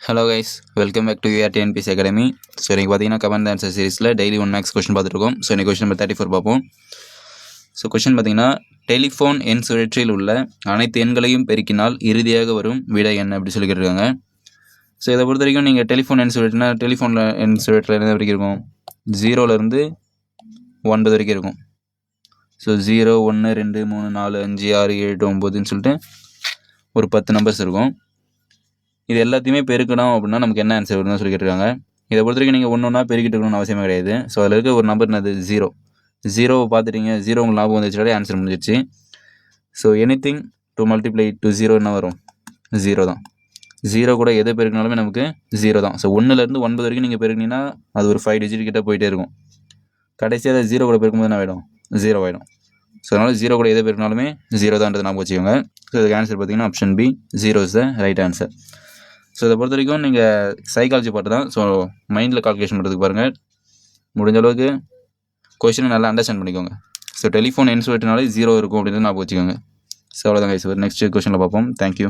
Hello guys welcome back to your TNPSC academy so இன்றைக்கி பார்த்தீங்கன்னா comment answer சீரிஸில் daily one maths question பார்த்துருக்கோம் so இன்றைக்கி question number thirty four பார்ப்போம். So question பார்த்தீங்கன்னா telephone எண் சுழற்சியில் உள்ள அனைத்து எண்களையும் பெருக்கினால் இறுதியாக வரும் விடை என்ன அப்படி சொல்லி இருக்காங்க ஸோ இதை பொறுத்த வரைக்கும் நீங்கள் டெலிஃபோன் எண் சுழற்றினா டெலிஃபோனில் எண் சுழற்றில் என்ன வரைக்கும் இருக்கும்? ஜீரோலேருந்து ஒன்பது வரைக்கும் இருக்கும். ஸோ ஜீரோ ஒன்று ரெண்டு மூணு நாலு அஞ்சு ஆறு ஏழு ஒம்பதுன்னு சொல்லிட்டு ஒரு பத்து நம்பர்ஸ் இருக்கும். இது எல்லாத்தையுமே பெருக்கணும் அப்படின்னா நமக்கு என்ன ஆன்சர் வருதுன்னு சொல்லி கேட்டிருக்காங்க. இதை பொறுத்த வரைக்கும் நீங்கள் ஒன்று ஒன்றா பெருக்கிட்டு இருக்கணும்னு அவசியமே கிடையாது. ஸோ அதில் இருக்க ஒரு நம்பர் என்னது? ஜீரோ ஜீரோவை பார்த்துட்டீங்க. ஜீரோ உங்களுக்கு லாபம் வந்துச்சுனாலே ஆன்சர் முடிஞ்சிச்சு so anything to multiply to zero என்ன வரும்? ஜீரோ தான். ஜீரோ கூட எதை பெருக்கினாலுமே நமக்கு ஜீரோ தான். ஸோ ஒன்றுலேருந்து ஒன்பது வரைக்கும் நீங்கள் பெருக்கினீங்கன்னா அது ஒரு ஃபைவ் டிஜிட் கிட்டே போயிட்டே இருக்கும். கடைசியாக அதை ஜீரோ கூட பெருக்கும்போது என்ன ஆகிடும் ஜீரோ ஆகிடும் ஸோ அதனால் ஜீரோ கூட எதை பெருக்கினாலுமே ஜீரோ தான்றது ஞாபகம் வச்சுக்கோங்க. ஸோ இதுக்கு ஆன்சர் பார்த்தீங்கன்னா option B zero is the right answer so இதை பொறுத்த வரைக்கும் நீங்கள் சைக்காலஜி பார்ட்டு தான். ஸோ மைண்டில் கால்குலேஷன் பண்ணுறதுக்கு பாருங்கள் முடிஞ்ச அளவுக்கு கொஷினை நல்லா அண்டர்ஸ்டாண்ட் பண்ணிக்கோங்க. ஸோ டெலிஃபோன் என் சொல்லிட்டுனாலே ஜீரோ இருக்கும் அப்படின்னு நான் வச்சுக்கோங்க. ஸோ அவ்வளோதான் கைஸ் நெக்ஸ்ட் கொஷனில் பார்ப்போம். தேங்க்யூ